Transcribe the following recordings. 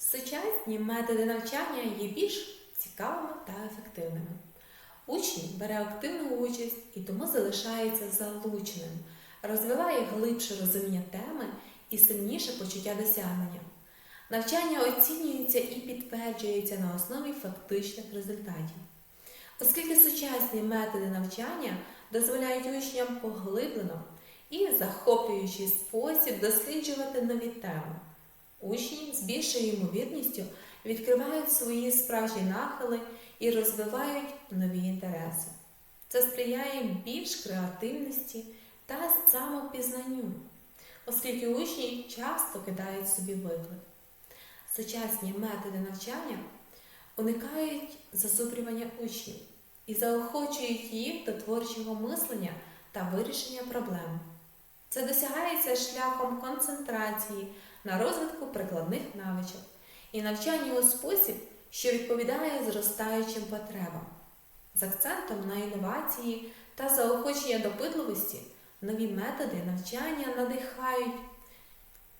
Сучасні методи навчання є більш цікавими та ефективними. Учень бере активну участь і тому залишається залученим, розвиває глибше розуміння теми і сильніше почуття досягнення. Навчання оцінюється і підтверджується на основі фактичних результатів. Оскільки сучасні методи навчання дозволяють учням поглиблено і захоплюючий спосіб досліджувати нові теми. Учні з більшою ймовірністю відкривають свої справжні нахили і розвивають нові інтереси. Це сприяє більш креативності та самопізнанню, оскільки учні часто кидають собі виклик. Сучасні методи навчання уникають засуплювання учнів і заохочують їх до творчого мислення та вирішення проблем. Це досягається шляхом концентрації на розвитку прикладних навичок і навчання у спосіб, що відповідає зростаючим потребам. З акцентом на інновації та заохочення допитливості нові методи навчання надихають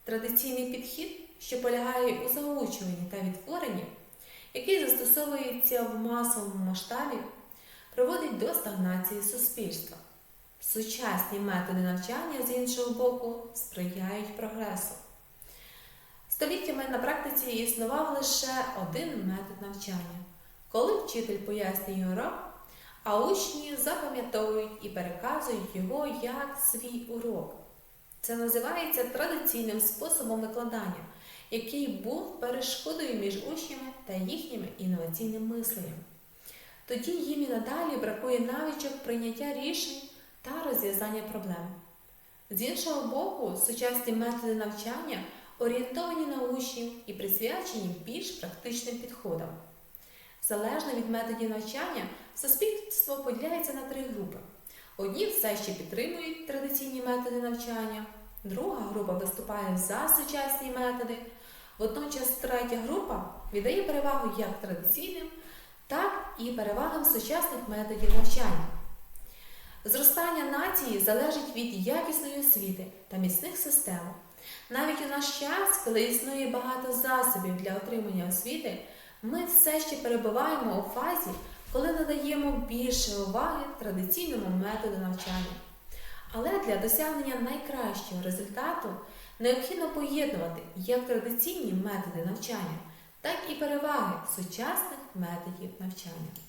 традиційний підхід, що полягає у заучуванні та відтворенні, який застосовується в масовому масштабі, приводить до стагнації суспільства. Сучасні методи навчання з іншого боку сприяють прогресу. Століттями на практиці існував лише один метод навчання, коли вчитель пояснює урок, а учні запам'ятовують і переказують його як свій урок. Це називається традиційним способом викладання, який був перешкодою між учнями та їхнім інноваційним мисленням. Тоді їм і надалі бракує навичок прийняття рішень та розв'язання проблем. З іншого боку, сучасні методи навчання орієнтовані на учнів і присвячені більш практичним підходам. Залежно від методів навчання, суспільство поділяється на три групи. Одні все ще підтримують традиційні методи навчання, друга група виступає за сучасні методи. Водночас третя група віддає перевагу як традиційним, так і перевагам сучасних методів навчання. Зростання нації залежить від якісної освіти та міцних систем. Навіть у наш час, коли існує багато засобів для отримання освіти, ми все ще перебуваємо у фазі, коли надаємо більше уваги традиційному методу навчання. Але для досягнення найкращого результату необхідно поєднувати як традиційні методи навчання, так і переваги сучасних методів навчання.